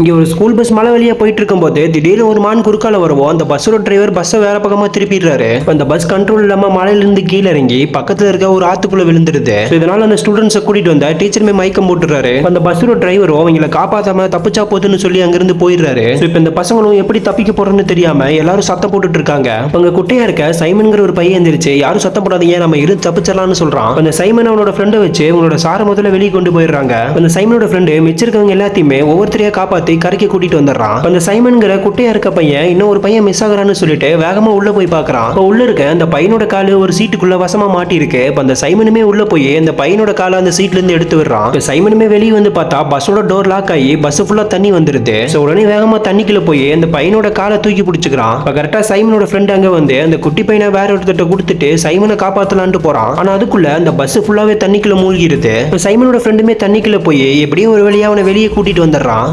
இங்கே ஒரு school bus மலை வழியாக போயிட்டு இருக்கும்போது திடீர்னு ஒரு மான் குறுக்கால வரவும். அந்த பஸ்ஸோட டிரைவர் பஸ்ஸை வேற பக்கமாக திருப்பிடுறாரு. அந்த பஸ் கண்ட்ரோல் இல்லாமல் மலையிலிருந்து கீழே இறங்கி பக்கத்தில் இருக்க ஒரு ஆத்துக்குள்ள விழுந்துருது இதனால அந்த ஸ்டூடெண்ட்ஸை கூட்டிட்டு வந்த டீச்சருமே மயக்கம் போட்டுறாரு அந்த பஸ்ஸோட டிரைவரும் அவங்கள காப்பாத்தாம தப்பிச்சா போதுன்னு சொல்லி அங்கிருந்து போயிடுறாரு. இப்போ இந்த பசங்களும் எப்படி தப்பிக்க போறோம்னு தெரியாம எல்லாரும் சத்தம் போட்டுட்டு இருக்காங்க அவங்க குட்டையா இருக்க சைமன்ங்கிற ஒரு பையன் எந்திரிச்சு யாரும் சத்தம் போடாதீங்க நம்ம இருந்து தப்பிச்சிடலாம்னு சொல்றான். அந்த சைமன் அவனோட ஃப்ரெண்டை வச்சு உங்களோட சாரை முதல்ல வெளியே கொண்டு போயிடுறாங்க. அந்த சைமனோட ஃப்ரெண்டு மிச்சிருக்கவங்க எல்லாத்தையுமே ஒவ்வொருத்தரையா காப்பாத்தி கரைக்கு கூட்டிட்டு வந்துடுறான். அந்த சைமன்கிற குட்டையா இருக்க பையன் இன்னும் ஒரு பையன் மிஸ் ஆகுறான்னு சொல்லிட்டு வேகமா உள்ள போய் பாக்குறான். இப்போ உள்ள இருக்க அந்த பையனோட காலு ஒரு சீட்டுக்குள்ள வசமா மாட்டி இருக்கு இப்ப அந்த சைமனுமே உள்ள போய் அந்த பையனோட காலை அந்த சீட்ல இருந்து எடுத்து விடுறான். இப்ப சைமனுமே வெளியே வந்து பார்த்தா பஸ்ஸோட டோர் லாக் ஆகி பஸ் ஃபுல்லா தண்ணி வந்துருது. ஸோ உடனே வேகமா தண்ணிக்குள்ள போய் அந்த பையனோட காலை தூக்கி பிடிச்சிக்கிறான். இப்ப கரெக்டா சைமனோட ஃப்ரெண்ட் அங்க வந்து அந்த குட்டி பையனை வேற ஒருத்தட்ட கொடுத்துட்டு சைமனை காப்பாத்தலான்ட்டு போறான். ஆனா அதுக்குள்ள அந்த பஸ் ஃபுல்லாவே தண்ணிக்குள்ள மூழ்கிருது. சைமனோட ஃப்ரெண்டுமே தண்ணிக்குள்ள போய் எப்படியும் ஒரு வழியா அவனை வெளியே கூட்டிட்டு வந்துடுறான்.